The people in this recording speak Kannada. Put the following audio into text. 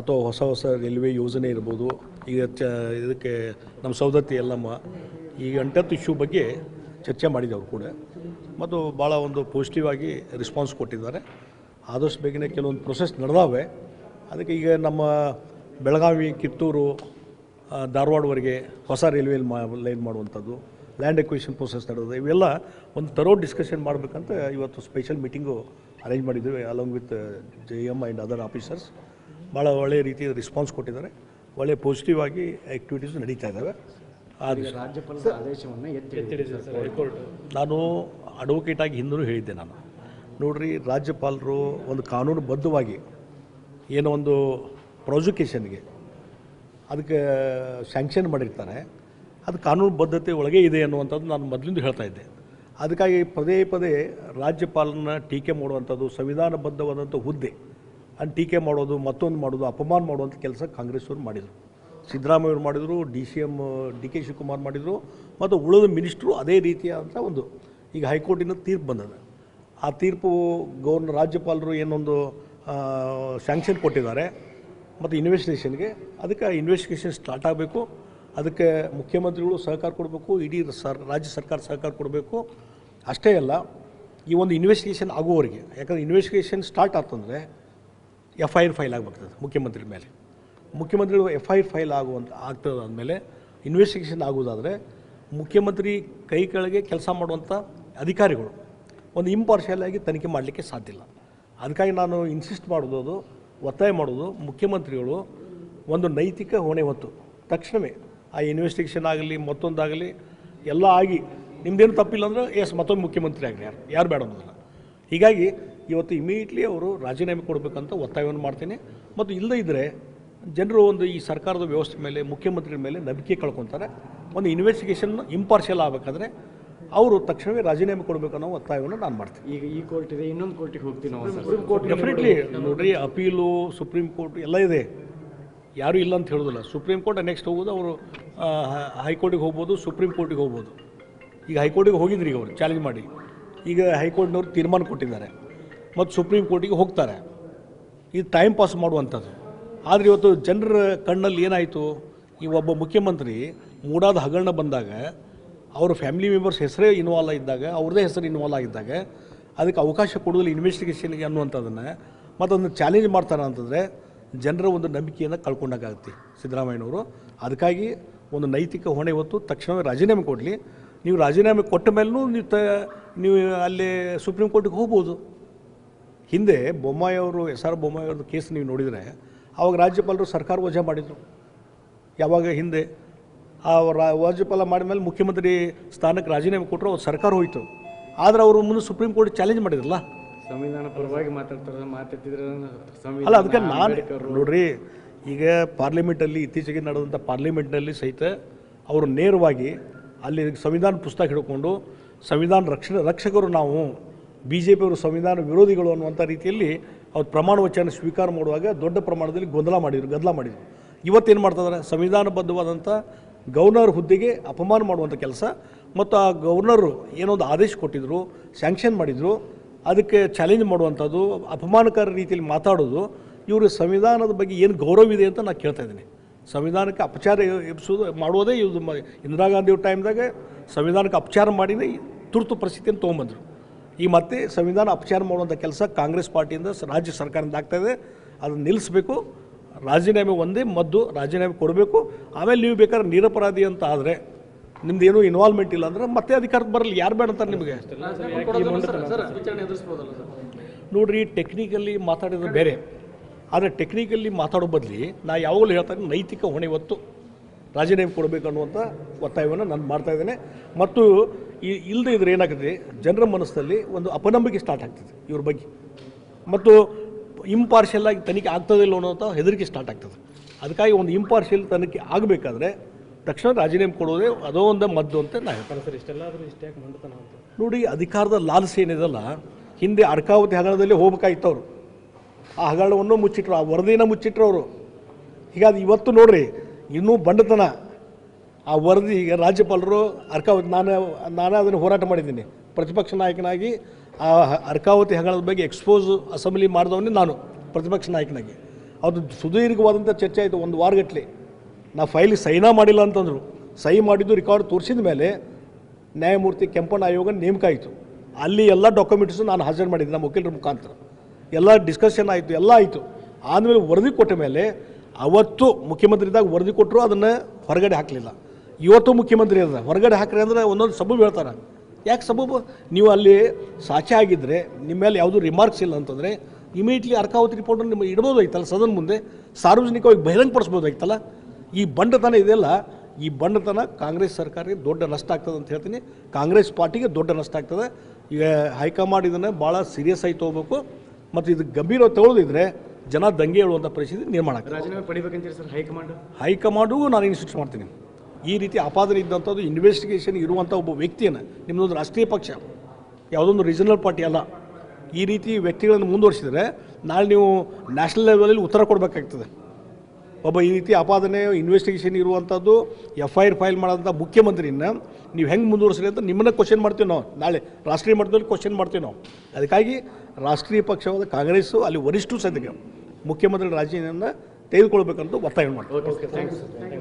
ಅಥವಾ ಹೊಸ ಹೊಸ ರೈಲ್ವೆ ಯೋಜನೆ ಇರ್ಬೋದು. ಈಗ ಇದಕ್ಕೆ ನಮ್ಮ ಸೌದತ್ತಿ ಎಲ್ಲಮ್ಮ ಈ ಅಂಟತ್ತು ಇಶ್ಯೂ ಬಗ್ಗೆ ಚರ್ಚೆ ಮಾಡಿದವರು ಕೂಡ. ಮತ್ತು ಭಾಳ ಒಂದು ಪಾಸಿಟಿವ್ ಆಗಿ ರೆಸ್ಪಾನ್ಸ್ ಕೊಟ್ಟಿದ್ದಾರೆ. ಆದಷ್ಟು ಬೇಗನೆ ಕೆಲವೊಂದು ಪ್ರೊಸೆಸ್ ನಡೆದಾವೆ. ಅದಕ್ಕೆ ಈಗ ನಮ್ಮ ಬೆಳಗಾವಿ, ಕಿತ್ತೂರು ಧಾರವಾಡವರೆಗೆ ಹೊಸ ರೈಲ್ವೆ ಮಾ ಲೈನ್ ಮಾಡುವಂಥದ್ದು ಲ್ಯಾಂಡ್ ಎಕ್ವಿಷನ್ ಪ್ರೊಸೆಸ್ ನಡೆದಿದೆ. ಇವೆಲ್ಲ ಒಂದು ತರೋ ಡಿಸ್ಕಷನ್ ಮಾಡಬೇಕಂತ ಇವತ್ತು ಸ್ಪೆಷಲ್ ಮೀಟಿಂಗು ಅರೇಂಜ್ ಮಾಡಿದ್ದೀವಿ along with J M and other officers ಭಾಳ ಒಳ್ಳೆಯ ರೀತಿಯ ರೆಸ್ಪಾನ್ಸ್ ಕೊಟ್ಟಿದ್ದಾರೆ. ಒಳ್ಳೆಯ ಪಾಸಿಟಿವ್ ಆಗಿ ಆ್ಯಕ್ಟಿವಿಟೀಸ್ ನಡೀತಾ ಇದ್ದಾವೆ. ನಾನು ಅಡ್ವೊಕೇಟ್ ಆಗಿ ಹಿಂದೂ ಹೇಳಿದ್ದೆ ನಾನು. ನೋಡ್ರಿ ರಾಜ್ಯಪಾಲರು ಒಂದು ಕಾನೂನುಬದ್ಧವಾಗಿ ಏನೋ ಒಂದು ಪ್ರಾಸಿಕ್ಯೂಷನ್ಗೆ ಅದಕ್ಕೆ ಸ್ಯಾಂಕ್ಷನ್ ಮಾಡಿರ್ತಾರೆ. ಅದು ಕಾನೂನು ಬದ್ಧತೆ ಒಳಗೆ ಇದೆ ಅನ್ನುವಂಥದ್ದು ನಾನು ಮೊದಲಿಂದ ಹೇಳ್ತಾ ಇದ್ದೆ. ಅದಕ್ಕಾಗಿ ಪದೇ ಪದೇ ರಾಜ್ಯಪಾಲನ ಟೀಕೆ ಮಾಡುವಂಥದ್ದು ಸಂವಿಧಾನಬದ್ಧವಾದಂಥ ಹುದ್ದೆ ಅಲ್ಲಿ ಟೀಕೆ ಮಾಡೋದು, ಮತ್ತೊಂದು ಮಾಡೋದು, ಅಪಮಾನ ಮಾಡುವಂಥ ಕೆಲಸ ಕಾಂಗ್ರೆಸ್ಸವರು ಮಾಡಿದರು. ಸಿದ್ದರಾಮಯ್ಯವ್ರು ಮಾಡಿದರು, D C M D K Shivakumar ಮಾಡಿದರು, ಮತ್ತು ಉಳಿದ ಮಿನಿಸ್ಟ್ರು ಅದೇ ರೀತಿಯಾದಂಥ ಒಂದು ಈಗ ಹೈಕೋರ್ಟಿನ ತೀರ್ಪು ಬಂದದ. ಆ ತೀರ್ಪು ಗೌರ್ನ ರಾಜ್ಯಪಾಲರು ಏನೊಂದು ಸ್ಯಾಂಕ್ಷನ್ ಕೊಟ್ಟಿದ್ದಾರೆ, ಮತ್ತು ಇನ್ವೆಸ್ಟಿಗೇಷನ್ಗೆ ಅದಕ್ಕೆ ಇನ್ವೆಸ್ಟಿಗೇಷನ್ ಸ್ಟಾರ್ಟ್ ಆಗಬೇಕು. ಅದಕ್ಕೆ ಮುಖ್ಯಮಂತ್ರಿಗಳು ಸಹಕಾರ ಕೊಡಬೇಕು, ಇಡೀ ಸರ್, ರಾಜ್ಯ ಸರ್ಕಾರ ಸಹಕಾರ ಕೊಡಬೇಕು. ಅಷ್ಟೇ ಅಲ್ಲ, ಈ ಒಂದು ಇನ್ವೆಸ್ಟಿಗೇಷನ್ ಆಗುವವರೆಗೆ, ಯಾಕಂದರೆ ಇನ್ವೆಸ್ಟಿಗೇಷನ್ ಸ್ಟಾರ್ಟ್ ಆತಂದರೆ ಎಫ್ ಐ ಆರ್ ಫೈಲ್ ಆಗಬೇಕಾಗ್ತದೆ ಮುಖ್ಯಮಂತ್ರಿ ಮೇಲೆ. ಮುಖ್ಯಮಂತ್ರಿಗಳು ಎಫ್ ಐ ಆರ್ ಫೈಲ್ ಆಗುವಂಥ ಆಗ್ತದೆ ಆದಮೇಲೆ ಇನ್ವೆಸ್ಟಿಗೇಷನ್ ಆಗುವುದಾದರೆ ಮುಖ್ಯಮಂತ್ರಿ ಕೈ ಕೆಳಗೆ ಕೆಲಸ ಮಾಡುವಂಥ ಅಧಿಕಾರಿಗಳು ಒಂದು ಇಂಪಾರ್ಷಿಯಲ್ ಆಗಿ ತನಿಖೆ ಮಾಡಲಿಕ್ಕೆ ಸಾಧ್ಯ ಇಲ್ಲ. ಅದಕ್ಕಾಗಿ ನಾನು ಇನ್ಸಿಸ್ಟ್ ಮಾಡೋದು ಒತ್ತಾಯ ಮಾಡೋದು ಮುಖ್ಯಮಂತ್ರಿಗಳು ಒಂದು ನೈತಿಕ ಹೊಣೆ ಹೊತ್ತು. ತಕ್ಷಣವೇ ಆ ಇನ್ವೆಸ್ಟಿಗೇಷನ್ ಆಗಲಿ, ಮತ್ತೊಂದಾಗಲಿ, ಎಲ್ಲ ಆಗಿ ನಿಮ್ದೇನು ತಪ್ಪಿಲ್ಲ ಅಂದರೆ ಎಸ್ ಮತ್ತೊಂದು ಮುಖ್ಯಮಂತ್ರಿ ಆಗಲಿ ಯಾರು ಯಾರು ಬೇಡ ಅನ್ನೋದಿಲ್ಲ. ಹೀಗಾಗಿ ಇವತ್ತು ಇಮಿಡಿಯೇಟ್ಲಿ ಅವರು ರಾಜೀನಾಮೆ ಕೊಡಬೇಕಂತ ಒತ್ತಾಯವನ್ನು ಮಾಡ್ತೀನಿ. ಮತ್ತು ಇಲ್ಲದೇ ಇದ್ದರೆ ಜನರು ಒಂದು ಈ ಸರ್ಕಾರದ ವ್ಯವಸ್ಥೆ ಮೇಲೆ ಮುಖ್ಯಮಂತ್ರಿ ಮೇಲೆ ನಂಬಿಕೆ ಕಳ್ಕೊತಾರೆ. ಒಂದು ಇನ್ವೆಸ್ಟಿಗೇಷನ್ ಇಂಪಾರ್ಷಿಯಲ್ ಆಗಬೇಕಾದ್ರೆ ಅವರು ತಕ್ಷಣವೇ ರಾಜೀನಾಮೆ ಕೊಡಬೇಕನ್ನೋ ಒತ್ತಾಯವನ್ನು ನಾನು ಮಾಡ್ತೀನಿ. ಈಗ ಈ ಕೋರ್ಟ್ ಇದೆ ಇನ್ನೊಂದು ಕೋರ್ಟಿಗೆ ಹೋಗ್ತೀನಿ ನಾವು ಕೋರ್ಟ್ ಡೆಫಿನೆಟ್ಲಿ ನೋಡ್ರಿ ಅಪೀಲು ಸುಪ್ರೀಂ ಕೋರ್ಟ್ ಎಲ್ಲ ಇದೆ. ಯಾರೂ ಇಲ್ಲ ಅಂತ ಹೇಳೋದಿಲ್ಲ. ಸುಪ್ರೀಂ ಕೋರ್ಟ್ ನೆಕ್ಸ್ಟ್ ಹೋಗೋದು ಅವರು ಹೈಕೋರ್ಟಿಗೆ ಹೋಗ್ಬೋದು ಸುಪ್ರೀಂ ಕೋರ್ಟಿಗೆ ಹೋಗ್ಬೋದು. ಈಗ ಹೈಕೋರ್ಟಿಗೆ ಹೋಗಿದ್ರಿ ಈಗ ಅವರು ಚಾಲೆಂಜ್ ಮಾಡಿ. ಈಗ ಹೈಕೋರ್ಟ್ನವ್ರು ತೀರ್ಮಾನ ಕೊಟ್ಟಿದ್ದಾರೆ. ಮತ್ತು ಸುಪ್ರೀಂ ಕೋರ್ಟಿಗೆ ಹೋಗ್ತಾರೆ. ಇದು ಟೈಮ್ ಪಾಸ್ ಮಾಡುವಂಥದ್ದು. ಆದರೆ ಇವತ್ತು ಜನರ ಕಣ್ಣಲ್ಲಿ ಏನಾಯಿತು? ಈ ಒಬ್ಬ ಮುಖ್ಯಮಂತ್ರಿ ಮೂಡಾದ ಹಗರಣ ಬಂದಾಗ ಅವರ ಫ್ಯಾಮಿಲಿ ಮೆಂಬರ್ಸ್ ಹೆಸರೇ ಇನ್ವಾಲ್ವ್ ಇದ್ದಾಗ ಅವ್ರದ್ದೇ ಹೆಸರು ಇನ್ವಾಲ್ವ್ ಆಗಿದ್ದಾಗ ಅದಕ್ಕೆ ಅವಕಾಶ ಕೊಡೋದಿಲ್ಲ ಇನ್ವೆಸ್ಟಿಗೇಷನ್ಗೆ ಅನ್ನುವಂಥದ್ದನ್ನು. ಮತ್ತೊಂದು ಚಾಲೆಂಜ್ ಮಾಡ್ತಾರೆ ಅಂತಂದರೆ ಜನರ ಒಂದು ನಂಬಿಕೆಯನ್ನು ಕಳ್ಕೊಂಡಾಗುತ್ತೆ ಸಿದ್ದರಾಮಯ್ಯನವರು. ಅದಕ್ಕಾಗಿ ಒಂದು ನೈತಿಕ ಹೊಣೆ ಹೊತ್ತು ತಕ್ಷಣವೇ ರಾಜೀನಾಮೆ ಕೊಡಲಿ. ನೀವು ರಾಜೀನಾಮೆ ಕೊಟ್ಟ ಮೇಲೂ ನೀವು ತ ನೀವು ಅಲ್ಲಿ ಸುಪ್ರೀಂ ಕೋರ್ಟಿಗೆ ಹೋಗ್ಬೋದು. ಹಿಂದೆ ಬೊಮ್ಮಾಯಿ ಅವರು ಎಸ್ ಆರ್ ಬೊಮ್ಮಾಯಿ ಅವ್ರದ್ದು ಕೇಸ್ ನೀವು ನೋಡಿದರೆ ಆವಾಗ ರಾಜ್ಯಪಾಲರು ಸರ್ಕಾರ ವಜಾ ಮಾಡಿದರು. ಯಾವಾಗ ಹಿಂದೆ ಆ ರಾಜ್ಯಪಾಲ ಮಾಡಿದ್ಮೇಲೆ ಮುಖ್ಯಮಂತ್ರಿ ಸ್ಥಾನಕ್ಕೆ ರಾಜೀನಾಮೆ ಕೊಟ್ಟರು ಅವ್ರು ಸರ್ಕಾರ ಹೋಯಿತು. ಆದರೆ ಅವರು ಮುಂದೆ ಸುಪ್ರೀಂ ಕೋರ್ಟ್ ಚಾಲೆಂಜ್ ಮಾಡಿದ್ರಲ್ಲ? ಸಂವಿಧಾನ ಪರವಾಗಿ ಮಾತಾಡ್ತಾರೆ ಮಾತಾಡ್ತಿದ್ರೆ ಅಲ್ಲ ಅದಕ್ಕೆ ನಾನು ನೋಡ್ರಿ ಈಗ ಪಾರ್ಲಿಮೆಂಟಲ್ಲಿ ಇತ್ತೀಚೆಗೆ ನಡೆದಂಥ ಪಾರ್ಲಿಮೆಂಟ್ನಲ್ಲಿ ಸಹಿತ ಅವರು ನೇರವಾಗಿ ಅಲ್ಲಿ ಸಂವಿಧಾನ ಪುಸ್ತಕ ಹಿಡ್ಕೊಂಡು ಸಂವಿಧಾನ ರಕ್ಷಣೆ ರಕ್ಷಕರು ನಾವು ಬಿ ಜೆ ಪಿಯವರು ಸಂವಿಧಾನ ವಿರೋಧಿಗಳು ಅನ್ನುವಂಥ ರೀತಿಯಲ್ಲಿ ಅವ್ರು ಪ್ರಮಾಣ ವಚನ ಸ್ವೀಕಾರ ಮಾಡುವಾಗ ದೊಡ್ಡ ಪ್ರಮಾಣದಲ್ಲಿ ಗೊಂದಲ ಮಾಡಿದರು, ಗದ್ದಲ ಮಾಡಿದರು. ಇವತ್ತೇನು ಮಾಡ್ತಿದ್ದಾರೆ ಸಂವಿಧಾನಬದ್ಧವಾದಂಥ ಗವರ್ನರ್ ಹುದ್ದೆಗೆ ಅಪಮಾನ ಮಾಡುವಂಥ ಕೆಲಸ ಮತ್ತು ಆ ಗವರ್ನರು ಏನೊಂದು ಆದೇಶ ಕೊಟ್ಟಿದ್ದರು ಸ್ಯಾಂಕ್ಷನ್ ಮಾಡಿದರು, ಅದಕ್ಕೆ ಚಾಲೆಂಜ್ ಮಾಡುವಂಥದ್ದು, ಅಪಮಾನಕರ ರೀತಿಯಲ್ಲಿ ಮಾತಾಡೋದು, ಇವರು ಸಂವಿಧಾನದ ಬಗ್ಗೆ ಏನು ಗೌರವ ಇದೆ ಅಂತ ನಾನು ಕೇಳ್ತಾ ಇದ್ದೀನಿ. ಸಂವಿಧಾನಕ್ಕೆ ಅಪಚಾರ ಎಬ್ಸೋದು ಮಾಡುವುದೇ ಇದು ಇಂದಿರಾ ಗಾಂಧಿ ಟೈಮ್ದಾಗ ಸಂವಿಧಾನಕ್ಕೆ ಅಪಚಾರ ಮಾಡಿನೇ ತುರ್ತು ಪರಿಸ್ಥಿತಿಯನ್ನು ತೊಗೊಂಬಂದರು. ಈ ಮತ್ತೆ ಸಂವಿಧಾನ ಅಪಚಾರ ಮಾಡುವಂಥ ಕೆಲಸ ಕಾಂಗ್ರೆಸ್ ಪಾರ್ಟಿಯಿಂದ ರಾಜ್ಯ ಸರ್ಕಾರದಿಂದ ಆಗ್ತಾಯಿದೆ ಅದನ್ನು ನಿಲ್ಲಿಸಬೇಕು. ರಾಜೀನಾಮೆ ಒಂದೇ ಮದ್ದು ರಾಜೀನಾಮೆ ಕೊಡಬೇಕು. ಆಮೇಲೆ ನೀವು ಬೇಕಾದ್ರೆ ನಿರಪರಾಧಿ ಅಂತ ಆದರೆ ನಿಮ್ದು ಏನೂ ಇನ್ವಾಲ್ವ್ಮೆಂಟ್ ಇಲ್ಲ ಅಂದ್ರೆ ಮತ್ತೆ ಅಧಿಕಾರಕ್ಕೆ ಬರಲಿ ಯಾರು ಬೇಡ ಅಂತಾರೆ ನಿಮಗೆ? ನೋಡ್ರಿ ಟೆಕ್ನಿಕಲ್ಲಿ ಮಾತಾಡಿದ್ರೆ ಬೇರೆ. ಆದರೆ ಟೆಕ್ನಿಕಲ್ಲಿ ಮಾತಾಡೋ ಬದಲಿ ನಾ ಯಾವಾಗಲೂ ಹೇಳ್ತಾರೆ ನೈತಿಕ ಹೊಣೆ ಹೊತ್ತು. ರಾಜೀನಾಮೆ ಕೊಡಬೇಕು ಅನ್ನುವಂಥ ಒತ್ತಾಯವನ್ನು ನಾನು ಮಾಡ್ತಾ ಇದ್ದೇನೆ. ಮತ್ತು ಈ ಇಲ್ಲದೆ ಇದ್ರೆ ಏನಾಗ್ತದೆ ಜನರ ಮನಸ್ಸಲ್ಲಿ ಒಂದು ಅಪನಂಬಿಕೆ ಸ್ಟಾರ್ಟ್ ಆಗ್ತದೆ ಇವ್ರ ಬಗ್ಗೆ. ಮತ್ತು ಇಂಪಾರ್ಷಿಯಲ್ ಆಗಿ ತನಿಖೆ ಆಗ್ತದೆ ಇಲ್ಲ ಅನ್ನೋಂಥ ಹೆದರಿಕೆ ಸ್ಟಾರ್ಟ್ ಆಗ್ತದೆ. ಅದಕ್ಕಾಗಿ ಒಂದು ಇಂಪಾರ್ಷಿಯಲ್ ತನಿಖೆ ಆಗಬೇಕಾದ್ರೆ ತಕ್ಷಣ ರಾಜೀನಾಮೆ ಕೊಡೋದೇ ಅದೋ ಒಂದು ಮದ್ದು ಅಂತ ನಾನು ಹೇಳ್ತೀನಿ. ಸರ್ ಇಷ್ಟೆಲ್ಲಾದರೂ ಇಷ್ಟೇ ನೋಡಿ ಅಧಿಕಾರದ ಲಾಲಸೆ ಏನಿದೆಲ್ಲ ಹಿಂದೆ ಅರ್ಕಾವತಿ ಹಗರಣದಲ್ಲಿ ಹೋಗ್ಬೇಕಾಯ್ತು ಅವರು ಆ ಹಗರಣವನ್ನು ಮುಚ್ಚಿಟ್ರು ಆ ವರದಿನ ಮುಚ್ಚಿಟ್ರು ಅವರು. ಹೀಗಾಗಿ ಇವತ್ತು ನೋಡ್ರಿ ಇನ್ನೂ ಬಂಡತನ. ಆ ವರದಿ ಈಗ ರಾಜ್ಯಪಾಲರು, ಅರ್ಕಾವತಿ ನಾನು, ನಾನೇ ಅದನ್ನು ಹೋರಾಟ ಮಾಡಿದ್ದೀನಿ. ಪ್ರತಿಪಕ್ಷ ನಾಯಕನಾಗಿ ಆ ಅರ್ಕಾವತಿ ಹಗರಣದ ಬಗ್ಗೆ ಎಕ್ಸ್ಪೋಸ್ ಅಸೆಂಬ್ಲಿ ಮಾಡಿದವನೇ ನಾನು, ಪ್ರತಿಪಕ್ಷ ನಾಯಕನಾಗಿ. ಅದು ಸುದೀರ್ಘವಾದಂಥ ಚರ್ಚೆ ಆಯಿತು ಒಂದು ವಾರಗಟ್ಟಲೆ ನಾ ಫೈಲ್ ಸೈನಾ ಮಾಡಿಲ್ಲ ಅಂತಂದರು. ಸಹಿ ಮಾಡಿದ್ದು ರೆಕಾರ್ಡ್ ತೋರಿಸಿದ ಮೇಲೆ ನ್ಯಾಯಮೂರ್ತಿ ಕೆಂಪಣ್ಣ ಆಯೋಗ ನೇಮಕ ಆಯಿತು. ಅಲ್ಲಿ ಎಲ್ಲ ಡಾಕ್ಯುಮೆಂಟ್ಸು ನಾನು ಹಾಜರು ಮಾಡಿದ್ದೆ ನಮ್ಮ ವಕೀಲರ ಮುಖಾಂತರ. ಎಲ್ಲ ಡಿಸ್ಕಷನ್ ಆಯಿತು, ಎಲ್ಲ ಆಯಿತು. ಆದಮೇಲೆ ವರದಿ ಕೊಟ್ಟ ಮೇಲೆ ಅವತ್ತು ಮುಖ್ಯಮಂತ್ರಿ ಇದ್ದಾಗ ವರದಿ ಕೊಟ್ಟರು ಅದನ್ನು ಹೊರಗಡೆ ಹಾಕಲಿಲ್ಲ. ಇವತ್ತು ಮುಖ್ಯಮಂತ್ರಿ ಅದ ಹೊರಗಡೆ ಹಾಕ್ರಿ ಅಂದ್ರೆ ಒಂದೊಂದು ಸಬೂಬು ಹೇಳ್ತಾರೆ. ಯಾಕೆ ಸಬೂಬು? ನೀವು ಅಲ್ಲಿ ಸಾಚೆ ಆಗಿದ್ದರೆ ನಿಮ್ಮ ಮೇಲೆ ಯಾವುದೂ ರಿಮಾರ್ಕ್ಸ್ ಇಲ್ಲ ಅಂತಂದರೆ ಇಮಿಡಿಯೇಟ್ಲಿ ಅರ್ಕಾವತಿ ರಿಪೋರ್ಟನ್ನು ನಿಮಗೆ ಇಡ್ಬೋದಾಗಿತ್ತಲ್ಲ ಸದನ ಮುಂದೆ. ಸಾರ್ವಜನಿಕವಾಗಿ ಬಹಿರಂಗಪಡಿಸ್ಬೋದಾಗಿತ್ತಲ್ಲ ಈ ಬಂಡತನ ಇದೆಯಲ್ಲ, ಈ ಬಂಡತನ ಕಾಂಗ್ರೆಸ್ ಸರ್ಕಾರಕ್ಕೆ ದೊಡ್ಡ ನಷ್ಟ ಆಗ್ತದೆ ಅಂತ ಹೇಳ್ತೀನಿ. ಕಾಂಗ್ರೆಸ್ ಪಾರ್ಟಿಗೆ ದೊಡ್ಡ ನಷ್ಟ ಆಗ್ತದೆ. ಈಗ ಹೈಕಮಾಂಡ್ ಇದನ್ನು ಭಾಳ ಸೀರಿಯಸ್ ಆಗಿ ತೊಗೋಬೇಕು. ಮತ್ತು ಇದು ಗಂಭೀರವಾಗಿ ತಗೊಳ್ಳೋದಿದ್ರೆ ಜನ ದಂಗೆ ಹೇಳುವಂಥ ಪರಿಸ್ಥಿತಿ ನಿರ್ಮಾಣ ಆಗ್ತದೆ. ರಾಜೀನಾಮೆ ಪಡಿಬೇಕಂತೀರಿ ಸರ್ ಹೈಕಮಾಂಡ್? ಹೈಕಮಾಂಡಿಗೂ ನಾನು ಇನ್ಸ್ಟ್ರಕ್ಷನ್ ಮಾಡ್ತೀನಿ. ಈ ರೀತಿ ಆಪಾದನೆ ಇದ್ದಂಥದ್ದು ಇನ್ವೆಸ್ಟಿಗೇಷನ್ ಇರುವಂಥ ಒಬ್ಬ ವ್ಯಕ್ತಿಯನ್ನು ನಿಮ್ಮದೊಂದು ರಾಷ್ಟ್ರೀಯ ಪಕ್ಷ ಯಾವುದೊಂದು ರೀಜನಲ್ ಪಾರ್ಟಿ ಅಲ್ಲ ಈ ರೀತಿ ವ್ಯಕ್ತಿಗಳನ್ನು ಮುಂದುವರಿಸಿದರೆ ನಾಳೆ ನೀವು ನ್ಯಾಷನಲ್ ಲೆವೆಲಲ್ಲಿ ಉತ್ತರ ಕೊಡಬೇಕಾಗ್ತದೆ. ಒಬ್ಬ ಈ ರೀತಿ ಆಪಾದನೆ ಇನ್ವೆಸ್ಟಿಗೇಷನ್ ಇರುವಂಥದ್ದು ಎಫ್ ಐ ಆರ್ ಫೈಲ್ ಮಾಡೋಂಥ ಮುಖ್ಯಮಂತ್ರಿನ ನೀವು ಹೆಂಗೆ ಮುಂದುವರಿಸ್ರಿ ಅಂತ ನಿಮ್ಮನ್ನ ಕ್ವಶನ್ ಮಾಡ್ತೀವಿ ನಾವು. ನಾಳೆ ರಾಷ್ಟ್ರೀಯ ಮಟ್ಟದಲ್ಲಿ ಕ್ವಶನ್ ಮಾಡ್ತೀವಿ ನಾವು. ಅದಕ್ಕಾಗಿ ರಾಷ್ಟ್ರೀಯ ಪಕ್ಷವಾದ ಕಾಂಗ್ರೆಸ್ಸು ಅಲ್ಲಿ ವರಿಷ್ಠರು ಸದ್ಯಕ್ಕೆ ಮುಖ್ಯಮಂತ್ರಿ ರಾಜೀನಾಮೆ ತೆಗೆದುಕೊಳ್ಬೇಕಂತ ಒತ್ತಾಯ ಮಾಡ್ತಾರೆ